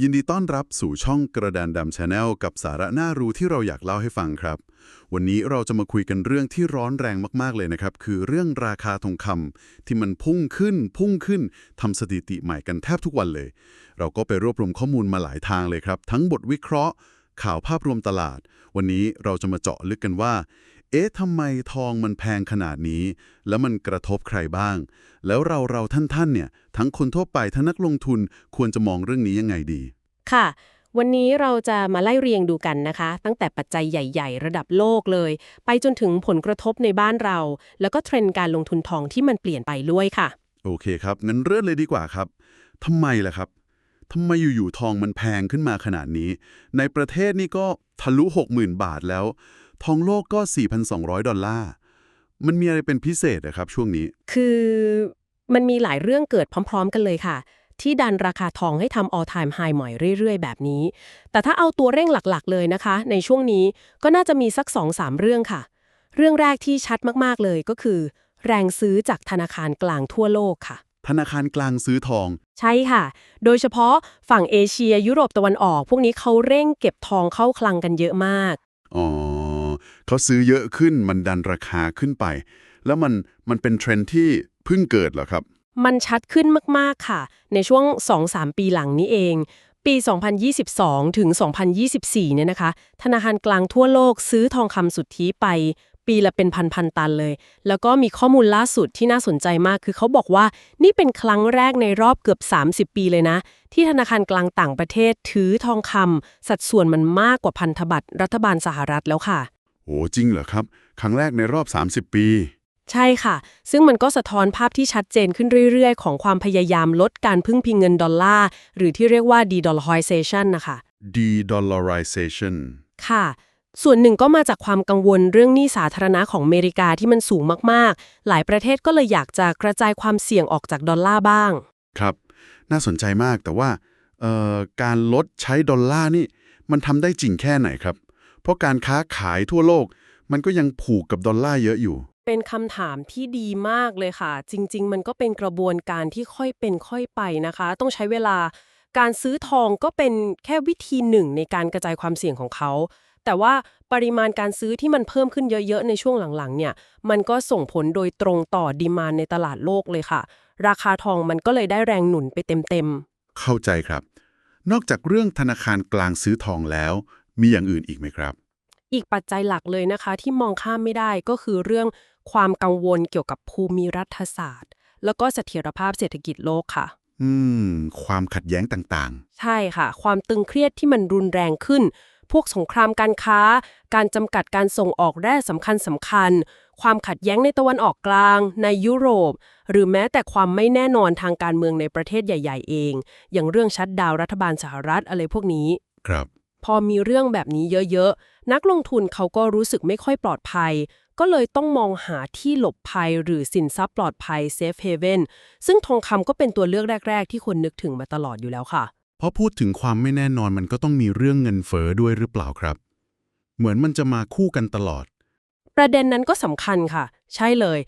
ยินดีต้อนรับสู่ช่องกระดานดำชาแนลกับสาระน่ารู้ที่เราอยากเล่าให้ฟังครับ วันนี้เราจะมาคุยกันเรื่องที่ร้อนแรงมากๆเลยนะครับ คือเรื่องราคาทองคำที่มันพุ่งขึ้น พุ่งขึ้นทำสถิติใหม่กันแทบทุกวันเลย เราก็ไปรวบรวมข้อมูลมาหลายทางเลยครับ ทั้งบทวิเคราะห์ ข่าวภาพรวมตลาด วันนี้เราจะมาเจาะลึกกันว่า เอ๊ะทำไมทองมันแพงขนาดนี้ แล้วมันกระทบใครบ้าง แล้วเราเราท่านๆเนี่ยทั้งคนทั่วไปทั้งนักลงทุนควรจะมองเรื่องนี้ยังไงดี ค่ะ วันนี้เราจะมาไล่เรียงดูกันนะคะ ตั้งแต่ปัจจัยใหญ่ๆ ระดับโลกเลย ไปจนถึงผลกระทบในบ้านเรา แล้วก็เทรนด์การลงทุนทองที่มันเปลี่ยนไปด้วยค่ะ โอเคครับงั้นเริ่มเลยดีกว่าครับทำไมล่ะครับทำไมอยู่ๆทองมันแพงขึ้นมาขนาดนี้ ในประเทศนี่ก็ทะลุ 60,000 บาทแล้ว ทองโลกก็ 4,200 ดอลลาร์ มันมีอะไรเป็นพิเศษนะครับช่วงนี้ คือมันมีหลายเรื่องเกิดพร้อม ๆ กันเลยค่ะ ที่ดันราคาทองให้ทำ all time high ใหม่เรื่อย ๆ แบบนี้ แต่ถ้าเอาตัวเร่งหลักๆ เลยนะคะ ในช่วงนี้ก็น่าจะมีสัก 2-3 เรื่องค่ะ เรื่องแรกที่ชัดมากๆเลยก็คือ แรงซื้อจากธนาคารกลางทั่วโลกค่ะธนาคารกลางซื้อทอง ใช่ค่ะ โดยเฉพาะฝั่งเอเชียยุโรปตะวันออก พวกนี้เขาเร่งเก็บทองเข้าคลังกันเยอะมาก อ๋อ เขาซื้อเยอะขึ้นมันดันราคาขึ้นไป แล้วมันมันเป็นเทรนที่เพิ่งเกิดเหรอครับ มันชัดขึ้นมากๆค่ะ ในช่วง 2-3 ปีหลังนี้เอง ปี 2022 ถึง 2024 เนี่ยนะคะ ธนาคารกลางทั่วโลกซื้อทองคำสุทธิไปปีละเป็นพันๆตันเลย แล้วก็มีข้อมูลล่าสุดที่น่าสนใจมาก คือเขาบอกว่านี่เป็นครั้งแรกในรอบเกือบ 30 ปีเลยนะ ที่ธนาคารกลางต่างประเทศถือทองคำสัดส่วนมันมากกว่าพันธบัตรรัฐบาลสหรัฐแล้วค่ะ โอ้จริงเหรอครับ ครั้งแรกในรอบ 30 ปี ใช่ค่ะ ซึ่งมันก็สะท้อนภาพที่ชัดเจนขึ้นเรื่อยๆ ของความพยายามลดการพึ่งพิงเงินดอลลาร์ หรือที่เรียกว่า de-dollarization นะคะ de-dollarization ค่ะ ส่วนหนึ่งก็มาจากความกังวลเรื่องหนี้สาธารณะของอเมริกาที่มันสูงมากๆ หลายประเทศก็เลยอยากจะกระจายความเสี่ยงออกจากดอลลาร์บ้าง ครับ น่าสนใจมากแต่ว่าเอ่อการลดใช้ดอลลาร์นี่ มันทำได้จริงแค่ไหนครับเพ ราะการค้าขายทั่วโลก มันก็ยังผูกกับดอลลาร์เยอะอยู่ เป็นคำถามที่ดีมากเลยค่ะ จริง ๆ มันก็เป็นกระบวนการที่ค่อยเป็นค่อยไปนะคะ ต้องใช้เวลา การซื้อทองก็เป็นแค่วิธีหนึ่งในการกระจายความเสี่ยงของเขาแต่ว่าปริมาณการซื้อที่มันเพิ่มขึ้นเยอะๆ ในช่วงหลังๆ เนี่ย มันก็ส่งผลโดยตรงต่อดีมานในตลาดโลกเลยค่ะ ราคาทองมันก็เลยได้แรงหนุนไปเต็มๆ เข้าใจครับ นอกจากเรื่องธนาคารกลางซื้อทองแล้ว มีอย่างอื่นอีกไหมครับ อีกปัจจัยหลักเลยนะคะ ที่มองข้ามไม่ได้ก็คือเรื่องความกังวลเกี่ยวกับภูมิรัฐศาสตร์ แล้วก็เสถียรภาพเศรษฐกิจโลกค่ะ อืม ความขัดแย้งต่างใช่ค่ะ ความตึงเครียดที่มันรุนแรงขึ้น พวกสงครามการค้า การจำกัดการส่งออกแร่สำคัญสำคัญ ความขัดแย้งในตะวันออกกลาง ในยุโรป หรือแม้แต่ความไม่แน่นอนทางการเมืองในประเทศใหญ่ ๆ เอง อย่างเรื่องชัดดาวน์รัฐบาลสหรัฐอะไรพวกนี้ๆครับ พอมีเรื่องแบบนี้เยอะๆ นักลงทุนเขาก็รู้สึกไม่ค่อยปลอดภัย ก็เลยต้องมองหาที่หลบภัยหรือสินทรัพย์ปลอดภัย safe haven ซึ่งทองคำก็เป็นตัวเลือกแรก ๆ ที่คนนึกถึงมาตลอดอยู่แล้วค่ะ เพราะพูดถึงความไม่แน่นอนมันก็ต้องมีเรื่องเงินเฟ้อด้วยหรือเปล่าครับ เหมือนมันจะมาคู่กันตลอด ประเด็นนั้นก็สำคัญค่ะ ใช่เลย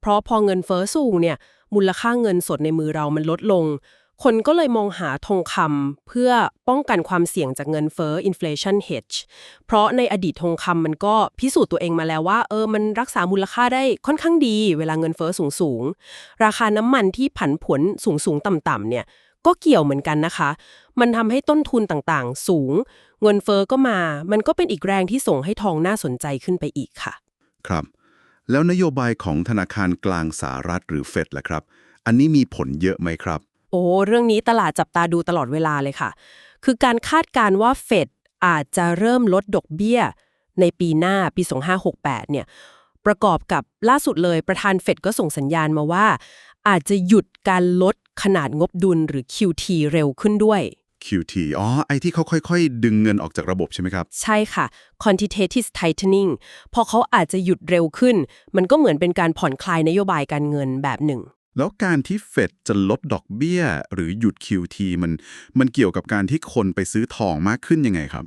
เพราะพอเงินเฟ้อสูงเนี่ยมูลค่าเงินสดในมือเรามันลดลง คนก็เลยมองหาทองคำเพื่อป้องกันความเสี่ยงจากเงินเฟ้อ inflation hedge เพราะในอดีตทองคำมันก็พิสูจน์ตัวเองมาแล้วว่า เออ มันรักษามูลค่าได้ค่อนข้างดี เวลาเงินเฟ้อสูงสูง ราคาน้ำมันที่ผันผวนสูงสูงต่ำๆเนี่ยก็เกี่ยวเหมือนกันนะคะ มันทำให้ต้นทุนต่างๆ สูง เงินเฟ้อก็มา มันก็เป็นอีกแรงที่ส่งให้ทองน่าสนใจขึ้นไปอีกค่ะ ครับ แล้วนโยบายของธนาคารกลางสหรัฐหรือเฟดล่ะครับ อันนี้มีผลเยอะไหมครับ โอ้เรื่องนี้ตลาดจับตาดูตลอดเวลาเลยค่ะ คือการคาดการณ์ว่าเฟดอาจจะเริ่มลดดอกเบี้ย ในปีหน้าปี 2568 เนี่ย ประกอบกับล่าสุดเลยประธานเฟดก็ส่งสัญญาณมาว่า อาจจะหยุดการลดขนาดงบดุลหรือ QT เร็วขึ้นด้วย QT อ๋อ ไอที่เขาค่อย ๆ ดึงเงินออกจากระบบใช่ไหมครับ ใช่ค่ะ quantitative tightening พอเขาอาจจะหยุดเร็วขึ้น มันก็เหมือนเป็นการผ่อนคลายนโยบายการเงินแบบหนึ่ง แล้วการที่เฟดจะลดดอกเบี้ย หรือหยุด QT มันมันเกี่ยวกับการที่คนไปซื้อทองมากขึ้นยังไงครับ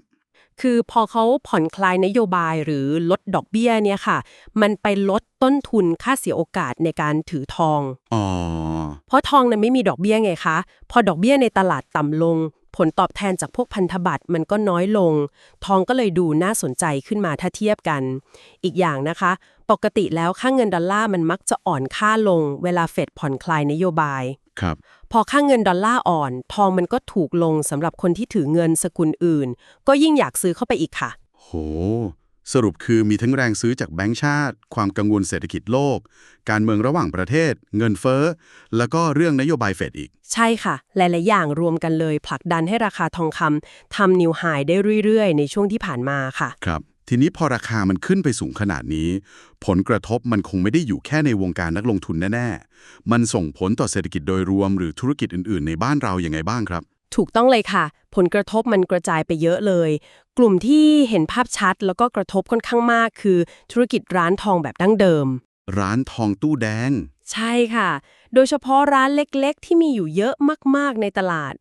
คือพอเขาผ่อนคลายนโยบายหรือลดดอกเบี้ยเนี่ยค่ะ มันไปลดต้นทุนค่าเสียโอกาสในการถือทอง อ๋อ เพราะทองนั้นไม่มีดอกเบี้ยไงคะ พอดอกเบี้ยในตลาดต่ำลง ผลตอบแทนจากพวกพันธบัตรมันก็น้อยลง ทองก็เลยดูน่าสนใจขึ้นมาถ้าเทียบกัน อีกอย่างนะคะ ปกติแล้วค่าเงินดอลลาร์มันมักจะอ่อนค่าลง เวลาเฟดผ่อนคลายนโยบายครับพอค่าเงินดอลลาร์อ่อน ทองมันก็ถูกลงสำหรับคนที่ถือเงินสกุลอื่น ก็ยิ่งอยากซื้อเข้าไปอีกค่ะ โห สรุปคือมีทั้งแรงซื้อจากแบงก์ชาติ ความกังวลเศรษฐกิจโลก การเมืองระหว่างประเทศ เงินเฟ้อ แล้วก็เรื่องนโยบายเฟดอีก ใช่ค่ะ หลาย ๆ อย่างรวมกันเลย ผลักดันให้ราคาทองคำทำนิวไฮได้เรื่อย ๆ ในช่วงที่ผ่านมาค่ะ ครับ ทีนี้พอราคามันขึ้นไปสูงขนาดนี้ ผลกระทบมันคงไม่ได้อยู่แค่ในวงการนักลงทุนแน่ ๆ มันส่งผลต่อเศรษฐกิจโดยรวมหรือธุรกิจอื่น ๆ ในบ้านเราอย่างไงบ้างครับ ถูกต้องเลยค่ะ ผลกระทบมันกระจายไปเยอะเลย กลุ่มที่เห็นภาพชัดแล้วก็กระทบค่อนข้างมาก คือธุรกิจร้านทองแบบดั้งเดิม ร้านทองตู้แดง ใช่ค่ะ โดยเฉพาะร้านเล็กๆ ที่มีอยู่เยอะมากๆในตลาด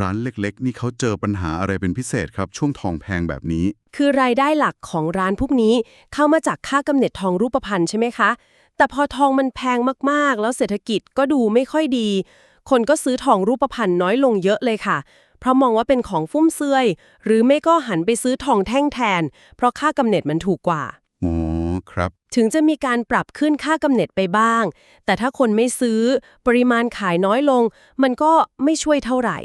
ร้านเล็กๆ นี่เขาเจอปัญหาอะไรเป็นพิเศษครับ ช่วงทองแพงแบบนี้ คือรายได้หลักของร้านพวกนี้เข้ามาจากค่ากำเนิดทองรูปพรรณใช่ไหมคะ แต่พอทองมันแพงมากๆ แล้วเศรษฐกิจก็ดูไม่ค่อยดี คนก็ซื้อทองรูปพรรณน้อยลงเยอะเลยค่ะ เพราะมองว่าเป็นของฟุ่มเฟือย หรือไม่ก็หันไปซื้อทองแท่งแทน เพราะค่ากำเนิดมันถูกกว่าอ๋อครับ ถึงจะมีการปรับขึ้นค่ากำเนิดไปบ้าง แต่ถ้าคนไม่ซื้อ ปริมาณขายน้อยลง มันก็ไม่ช่วยเท่าไหร่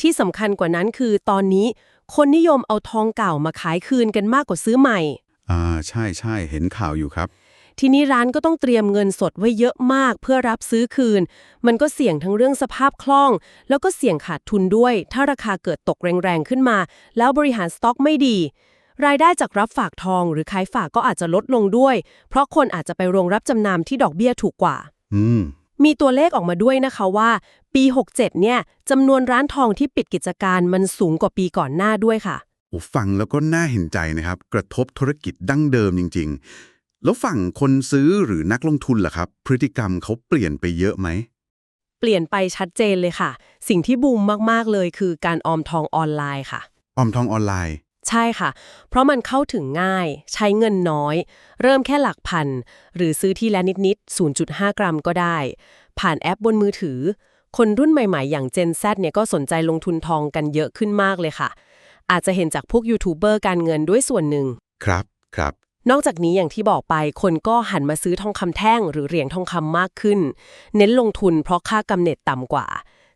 ที่สำคัญกว่านั้นคือตอนนี้ คนนิยมเอาทองเก่ามาขายคืนกันมากกว่าซื้อใหม่ อ่าใช่ใช่เห็นข่าวอยู่ครับ ทีนี้ร้านก็ต้องเตรียมเงินสดไว้เยอะมากเพื่อรับซื้อคืน มันก็เสี่ยงทั้งเรื่องสภาพคล่อง แล้วก็เสี่ยงขาดทุนด้วย ถ้าราคาเกิดตกแรงๆขึ้นมา แล้วบริหารสต็อกไม่ดี รายได้จากรับฝากทองหรือขายฝากก็อาจจะลดลงด้วย เพราะคนอาจจะไปโรงรับจำนำที่ดอกเบี้ยถูกกว่า อืมมีตัวเลขออกมาด้วยนะคะว่า ปี 67 เนี่ยจำนวนร้านทองที่ปิดกิจการมันสูงกว่าปีก่อนหน้าด้วยค่ะ โอ้ฟังแล้วก็น่าเห็นใจนะครับ กระทบธุรกิจดั้งเดิมจริง ๆ แล้วฝั่งคนซื้อหรือนักลงทุนล่ะครับ พฤติกรรมเขาเปลี่ยนไปเยอะไหม เปลี่ยนไปชัดเจนเลยค่ะ สิ่งที่บูมมาก ๆ เลยคือการออมทองออนไลน์ค่ะ ออมทองออนไลน์ ใช่ค่ะ เพราะมันเข้าถึงง่าย ใช้เงินน้อย เริ่มแค่หลักพัน หรือซื้อทีละนิดๆ0.5 กรัมก็ได้ ผ่านแอปบนมือถือ คนรุ่นใหม่ ๆ อย่าง Gen Z เนี่ยก็สนใจลงทุนทองกันเยอะขึ้นมากเลยค่ะ อาจจะเห็นจากพวกยูทูบเบอร์การเงินด้วยส่วนหนึ่ง ครับ ครับ นอกจากนี้อย่างที่บอกไปคนก็หันมาซื้อทองคำแท่งหรือเหรียญทองคำมากขึ้น เน้นลงทุนเพราะค่ากำเนิดต่ำกว่า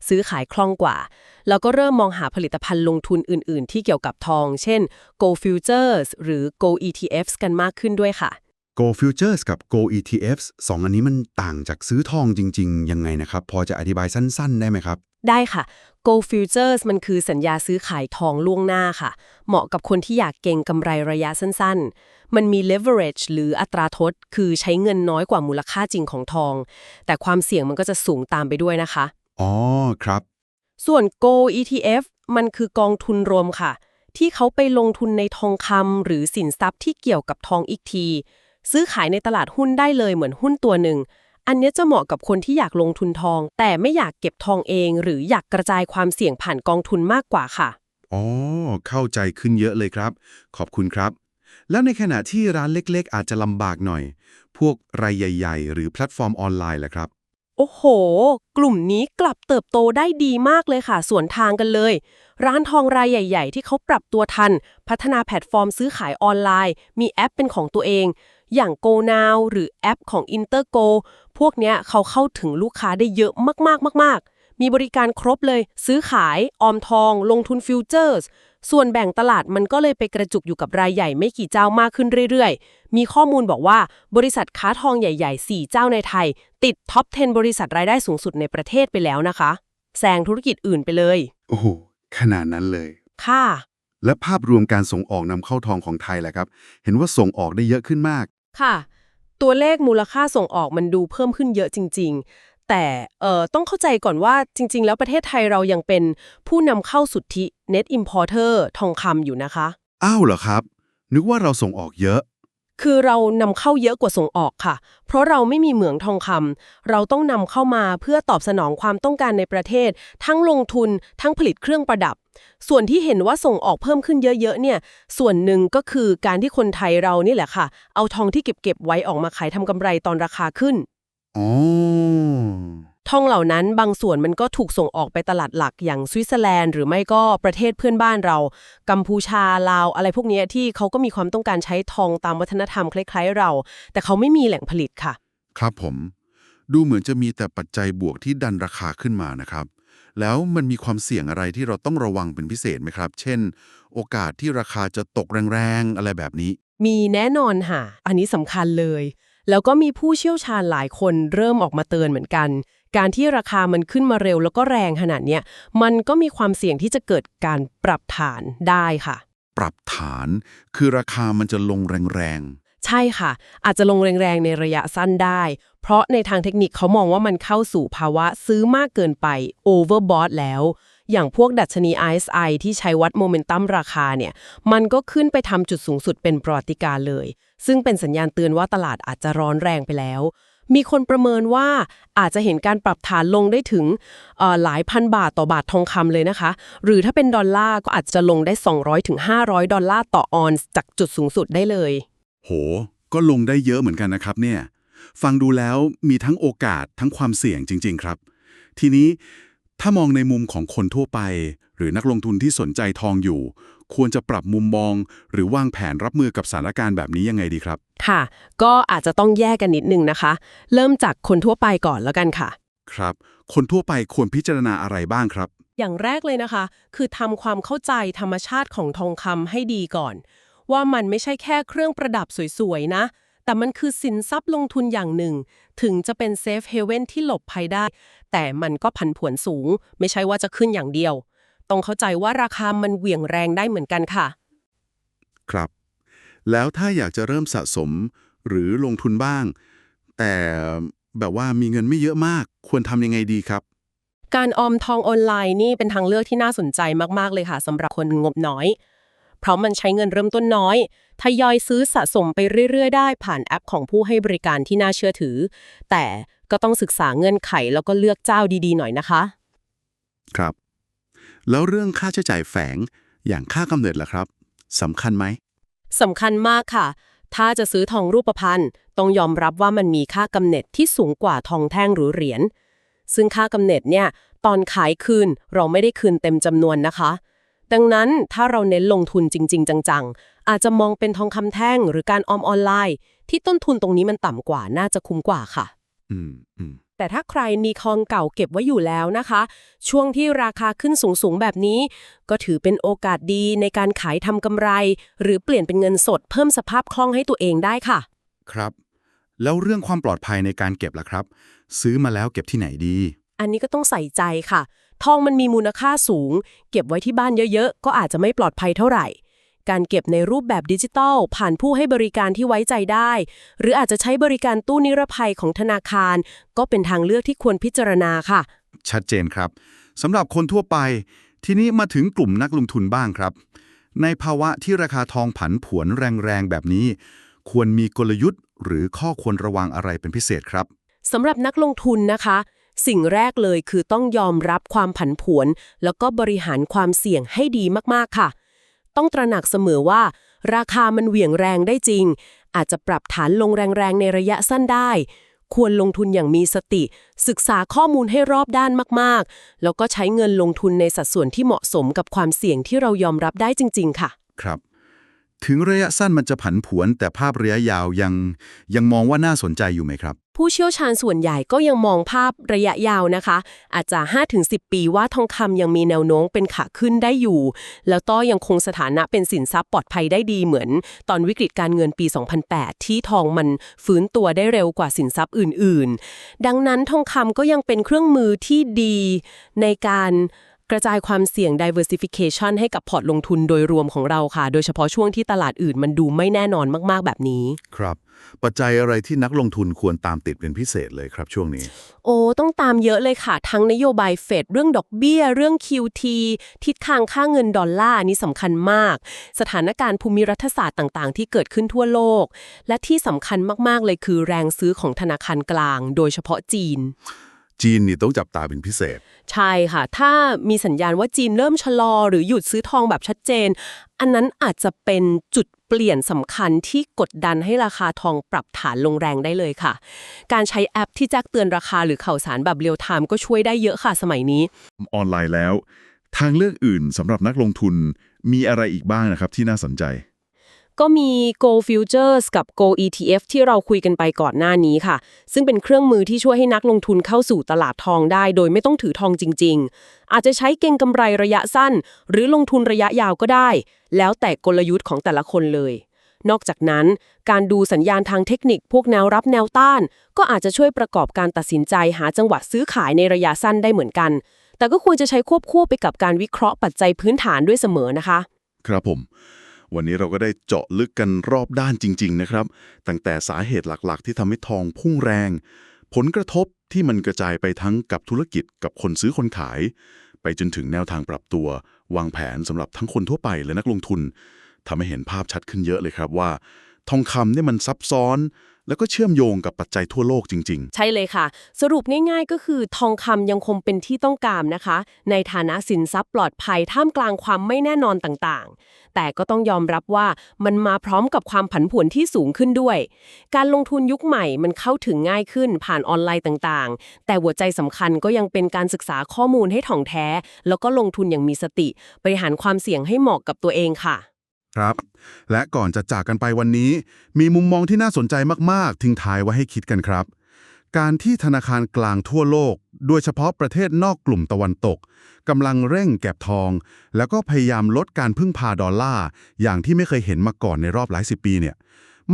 ซื้อขายคล่องกว่า แล้วก็เริ่มมองหาผลิตภัณฑ์ลงทุนอื่น ๆ ที่เกี่ยวกับทอง เช่น Gold Futures หรือ Gold ETFs กันมากขึ้นด้วยค่ะ Go Futures กับ Go ETFs สองอันนี้มันต่างจากซื้อทองจริง ๆ ยังไงนะครับ พอจะอธิบายสั้น ๆ ได้ไหมครับ ได้ค่ะ Gold Futures มันคือสัญญาซื้อขายทองล่วงหน้าค่ะ เหมาะกับคนที่อยากเก็งกำไรระยะสั้น ๆ มันมี leverage หรืออัตราทด คือใช้เงินน้อยกว่ามูลค่าจริงของทอง แต่ความเสี่ยงมันก็จะสูงตามไปด้วยนะคะ อ๋อครับ ส่วน Gold ETF มันคือกองทุนรวมค่ะ ที่เขาไปลงทุนในทองคำหรือสินทรัพย์ที่เกี่ยวกับทองอีกที ซื้อขายในตลาดหุ้นได้เลยเหมือนหุ้นตัวหนึ่ง อันเนี้ยจะเหมาะกับคนที่อยากลงทุนทอง แต่ไม่อยากเก็บทองเอง หรืออยากกระจายความเสี่ยงผ่านกองทุนมากกว่าค่ะ อ๋อ เข้าใจขึ้นเยอะเลยครับ ขอบคุณครับ แล้วในขณะที่ร้านเล็กๆ อาจจะลำบากหน่อย พวกรายใหญ่ ๆ หรือแพลตฟอร์มออนไลน์ล่ะครับ โอ้โห กลุ่มนี้กลับเติบโตได้ดีมากเลยค่ะส่วนทางกันเลย ร้านทองรายใหญ่ ๆ ที่เขาปรับตัวทัน พัฒนาแพลตฟอร์มซื้อขายออนไลน์ มีแอปเป็นของตัวเอง อย่าง GoNow หรือแอปของ Intergo พวกเนี้ยเขาเข้าถึงลูกค้าได้เยอะมากๆมากๆ มีบริการครบเลย ซื้อขาย ออมทอง ลงทุนฟิวเจอร์สส่วนแบ่งตลาดมันก็เลยไปกระจุกอยู่กับรายใหญ่ไม่กี่เจ้ามากขึ้นเรื่อยๆ มีข้อมูลบอกว่าบริษัทค้าทองใหญ่ๆ 4 เจ้าในไทย ติดท็อป 10 บริษัทรายได้สูงสุดในประเทศไปแล้วนะคะแซงธุรกิจอื่นไปเลย โอ้โห ขนาดนั้นเลย ค่ะ และภาพรวมการส่งออกนำเข้าทองของไทยแหละครับ เห็นว่าส่งออกได้เยอะขึ้นมาก ค่ะ ตัวเลขมูลค่าส่งออกมันดูเพิ่มขึ้นเยอะจริง ๆ แต่เอ่อต้องเข้าใจก่อนว่าจริง ๆ แล้วประเทศไทยเรายังเป็นผู้นำเข้าสุทธิ net importer ทองคำอยู่นะคะ อ้าวเหรอครับ นึกว่าเราส่งออกเยอะ คือเรานำเข้าเยอะกว่าส่งออกค่ะ เพราะเราไม่มีเหมืองทองคำเราต้องนำเข้ามาเพื่อตอบสนองความต้องการในประเทศ ทั้งลงทุนทั้งผลิตเครื่องประดับ ส่วนที่เห็นว่าส่งออกเพิ่มขึ้นเยอะๆเนี่ย ส่วนหนึ่งก็คือการที่คนไทยเรานี่แหละค่ะ เอาทองที่เก็บๆไว้ออกมาขายทำกำไรตอนราคาขึ้นอ๋อ ทองเหล่านั้นบางส่วนมันก็ถูกส่งออกไปตลาดหลักอย่างสวิตเซอร์แลนด์หรือไม่ก็ประเทศเพื่อนบ้านเรา กัมพูชาลาวอะไรพวกนี้ที่เขาก็มีความต้องการใช้ทองตามวัฒนธรรมคล้ายๆ เรา แต่เขาไม่มีแหล่งผลิตค่ะ ครับผม ดูเหมือนจะมีแต่ปัจจัยบวกที่ดันราคาขึ้นมานะครับ แล้วมันมีความเสี่ยงอะไรที่เราต้องระวังเป็นพิเศษไหมครับ เช่น โอกาสที่ราคาจะตกแรงๆอะไรแบบนี้ มีแน่นอนค่ะ อันนี้สำคัญเลย แล้วก็มีผู้เชี่ยวชาญหลายคนเริ่มออกมาเตือนเหมือนกัน การที่ราคามันขึ้นมาเร็วแล้วก็แรงขนาดเนี้ยมันก็มีความเสี่ยงที่จะเกิดการปรับฐานได้ค่ะ ปรับฐานคือราคามันจะลงแรงใช่ค่ะ อาจจะลงแรงๆในระยะสั้นได้ เพราะในทางเทคนิคเขามองว่ามันเข้าสู่ภาวะซื้อมากเกินไป overbought แล้วอย่างพวกดัชนี RSI ที่ใช้วัดโมเมนตัมราคาเนี่ย มันก็ขึ้นไปทำจุดสูงสุดเป็นประวัติการณ์เลย ซึ่งเป็นสัญญาณเตือนว่าตลาดอาจจะร้อนแรงไปแล้ว มีคนประเมินว่าอาจจะเห็นการปรับฐานลงได้ถึงหลายพันบาทต่อบาททองคำเลยนะคะ หรือถ้าเป็นดอลลาร์ก็อาจจะลงได้ 200-500ดอลลาร์ต่อออนซ์จากจุดสูงสุดได้เลย โห ก็ลงได้เยอะเหมือนกันนะครับเนี่ย ฟังดูแล้วมีทั้งโอกาสทั้งความเสี่ยงจริง ๆ ครับ ทีนี้ถ้ามองในมุมของคนทั่วไป หรือนักลงทุนที่สนใจทองอยู่ ควรจะปรับมุมมอง หรือวางแผนรับมือกับสถานการณ์แบบนี้ยังไงดีครับ ค่ะ ก็อาจจะต้องแยกกันนิดนึงนะคะ เริ่มจากคนทั่วไปก่อนแล้วกันค่ะ ครับ คนทั่วไปควรพิจารณาอะไรบ้างครับ อย่างแรกเลยนะคะ คือทำความเข้าใจธรรมชาติของทองคำให้ดีก่อน ว่ามันไม่ใช่แค่เครื่องประดับสวยๆนะแต่มันคือสินทรัพย์ลงทุนอย่างหนึ่ง ถึงจะเป็นเซฟเฮเว่นที่หลบภัยได้ แต่มันก็ผันผวนสูง ไม่ใช่ว่าจะขึ้นอย่างเดียว ต้องเข้าใจว่าราคามันเหวี่ยงแรงได้เหมือนกันค่ะ ครับ แล้วถ้าอยากจะเริ่มสะสมหรือลงทุนบ้าง แต่แบบว่ามีเงินไม่เยอะมาก ควรทำยังไงดีครับ การออมทองออนไลน์นี่เป็นทางเลือกที่น่าสนใจมากๆเลยค่ะสำหรับคนงบน้อย เพราะมันใช้เงินเริ่มต้นน้อยทยอยซื้อสะสมไปเรื่อยๆ ได้ผ่านแอปของผู้ให้บริการที่น่าเชื่อถือ แต่ก็ต้องศึกษาเงื่อนไขแล้วก็เลือกเจ้าดีๆ หน่อยนะคะ ครับ แล้วเรื่องค่าใช้จ่ายแฝงอย่างค่ากำเนิดล่ะครับสำคัญไหมสำคัญมากค่ะ ถ้าจะซื้อทองรูปพรรณต้องยอมรับว่ามันมีค่ากำเนิดที่สูงกว่าทองแท่งหรือเหรียญซึ่งค่ากำเนิดเนี่ยตอนขายคืนเราไม่ได้คืนเต็มจำนวนนะคะ ดังนั้นถ้าเราเน้นลงทุนจริง ๆ จังๆ อาจจะมองเป็นทองคำแท่งหรือการออมออนไลน์ ที่ต้นทุนตรงนี้มันต่ำกว่าน่าจะคุ้มกว่าค่ะ อืมอืม แต่ถ้าใครมีทองเก่าเก็บไว้อยู่แล้วนะคะ ช่วงที่ราคาขึ้นสูงๆแบบนี้ ก็ถือเป็นโอกาสดีในการขายทำกำไร หรือเปลี่ยนเป็นเงินสดเพิ่มสภาพคล่องให้ตัวเองได้ค่ะ ครับ แล้วเรื่องความปลอดภัยในการเก็บล่ะครับ ซื้อมาแล้วเก็บที่ไหนดี อันนี้ก็ต้องใส่ใจค่ะ ทองมันมีมูลค่าสูง เก็บไว้ที่บ้านเยอะๆ ก็อาจจะไม่ปลอดภัยเท่าไหร่ การเก็บในรูปแบบดิจิทัล ผ่านผู้ให้บริการที่ไว้ใจได้ หรืออาจจะใช้บริการตู้นิรภัยของธนาคาร ก็เป็นทางเลือกที่ควรพิจารณาค่ะ ชัดเจนครับสำหรับคนทั่วไป ทีนี้มาถึงกลุ่มนักลงทุนบ้างครับ ในภาวะที่ราคาทองผันผวนแรงๆแบบนี้ ควรมีกลยุทธ์ หรือข้อควรระวังอะไรเป็นพิเศษครับสำหรับนักลงทุนนะคะ สิ่งแรกเลยคือต้องยอมรับความผันผวน แล้วก็บริหารความเสี่ยงให้ดีมากๆค่ะ ต้องตระหนักเสมอว่า ราคามันเหวี่ยงแรงได้จริง อาจจะปรับฐานลงแรงๆในระยะสั้นได้ ควรลงทุนอย่างมีสติ ศึกษาข้อมูลให้รอบด้านมากๆ แล้วก็ใช้เงินลงทุนในสัดส่วนที่เหมาะสมกับความเสี่ยงที่เรายอมรับได้จริง ๆ ค่ะ ครับ ถึงระยะสั้นมันจะผันผวนแต่ภาพระยะยาวยังยังมองว่าน่าสนใจอยู่ไหมครับ ผู้เชี่ยวชาญส่วนใหญ่ก็ยังมองภาพระยะยาวนะคะ อาจจะ 5-10 ปีว่าทองคำยังมีแนวโน้มเป็นขาขึ้นได้อยู่ แล้วก็ยังคงสถานะเป็นสินทรัพย์ปลอดภัยได้ดีเหมือน ตอนวิกฤตการเงินปี 2008 ที่ทองมันฟื้นตัวได้เร็วกว่าสินทรัพย์อื่น ๆ ดังนั้นทองคำก็ยังเป็นเครื่องมือที่ดีในการ กระจายความเสี่ยง diversification ให้กับพอร์ตลงทุนโดยรวมของเราค่ะ โดยเฉพาะช่วงที่ตลาดอื่นมันดูไม่แน่นอนมาก ๆ แบบนี้ ครับ ปัจจัยอะไรที่นักลงทุนควรตามติดเป็นพิเศษเลยครับช่วงนี้ โอ้ ต้องตามเยอะเลยค่ะ ทั้งนโยบายเฟดเรื่องดอกเบี้ย เรื่อง QT ทิศทางค่าเงินดอลลาร์อันนี่สำคัญมาก สถานการณ์ภูมิรัฐศาสตร์ต่างๆ ที่เกิดขึ้นทั่วโลก และที่สำคัญมากๆเลยคือแรงซื้อของธนาคารกลาง โดยเฉพาะจีน จีนนี่ต้องจับตาเป็นพิเศษ ใช่ค่ะ ถ้ามีสัญญาณว่าจีนเริ่มชะลอ หรือหยุดซื้อทองแบบชัดเจน อันนั้นอาจจะเป็นจุดเปลี่ยนสำคัญที่กดดันให้ราคาทองปรับฐานลงแรงได้เลยค่ะ การใช้แอปที่แจ้งเตือนราคาหรือข่าวสารแบบเรียลไทม์ก็ช่วยได้เยอะค่ะสมัยนี้ ออนไลน์แล้ว ทางเลือกอื่นสำหรับนักลงทุนมีอะไรอีกบ้างนะครับที่น่าสนใจ ก็มี Go Futures กับ Go ETF ที่เราคุยกันไปก่อนหน้านี้ค่ะ ซึ่งเป็นเครื่องมือที่ช่วยให้นักลงทุนเข้าสู่ตลาดทองได้ โดยไม่ต้องถือทองจริง ๆ อาจจะใช้เก็งกำไรระยะสั้น หรือลงทุนระยะยาวก็ได้ แล้วแต่กลยุทธ์ของแต่ละคนเลย นอกจากนั้น การดูสัญญาณทางเทคนิคพวกแนวรับแนวต้าน ก็อาจจะช่วยประกอบการตัดสินใจหาจังหวะซื้อขายในระยะสั้นได้เหมือนกัน แต่ก็ควรจะใช้ควบคู่ไปกับการวิเคราะห์ปัจจัยพื้นฐานด้วยเสมอนะคะ ครับผม วันนี้เราก็ได้เจาะลึกกันรอบด้านจริง ๆ นะครับ ตั้งแต่สาเหตุหลักๆ ที่ทำให้ทองพุ่งแรง ผลกระทบที่มันกระจายไปทั้งกับธุรกิจกับคนซื้อคนขาย ไปจนถึงแนวทางปรับตัว วางแผนสำหรับทั้งคนทั่วไปและนักลงทุนทำให้เห็นภาพชัดขึ้นเยอะเลยครับว่า ทองคำเนี่ยมันซับซ้อน แล้วก็เชื่อมโยงกับปัจจัยทั่วโลกจริง ๆ ใช่เลยค่ะ สรุปง่ายๆ ก็คือทองคำยังคงเป็นที่ต้องการนะคะ ในฐานะสินทรัพย์ปลอดภัยท่ามกลางความไม่แน่นอนต่างๆ แต่ก็ต้องยอมรับว่ามันมาพร้อมกับความผันผวนที่สูงขึ้นด้วย การลงทุนยุคใหม่มันเข้าถึงง่ายขึ้นผ่านออนไลน์ต่างๆ แต่หัวใจสำคัญก็ยังเป็นการศึกษาข้อมูลให้ถ่องแท้ แล้วก็ลงทุนอย่างมีสติบริหารความเสี่ยงให้เหมาะกับตัวเองค่ะ ครับ และก่อนจะจากกันไปวันนี้ มีมุมมองที่น่าสนใจมากๆ ทิ้งท้ายไว้ให้คิดกันครับ การที่ธนาคารกลางทั่วโลก โดยเฉพาะประเทศนอกกลุ่มตะวันตกกำลังเร่งเก็บทอง แล้วก็พยายามลดการพึ่งพาดอลลาร์อย่างที่ไม่เคยเห็นมาก่อนในรอบหลายสิบปีเนี่ย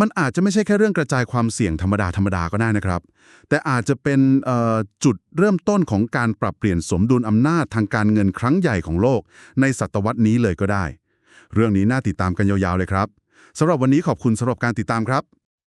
มันอาจจะไม่ใช่แค่เรื่องกระจายความเสี่ยงธรรมดาธรรมดาก็ได้นะครับ แต่อาจจะเป็นจุดเริ่มต้นของการปรับเปลี่ยนสมดุลอำนาจทางการเงินครั้งใหญ่ของโลก ในศตวรรษนี้เลยก็ได้ เรื่องนี้น่าติดตามกันยาวๆเลยครับสำหรับวันนี้ขอบคุณสำหรับการติดตามครับ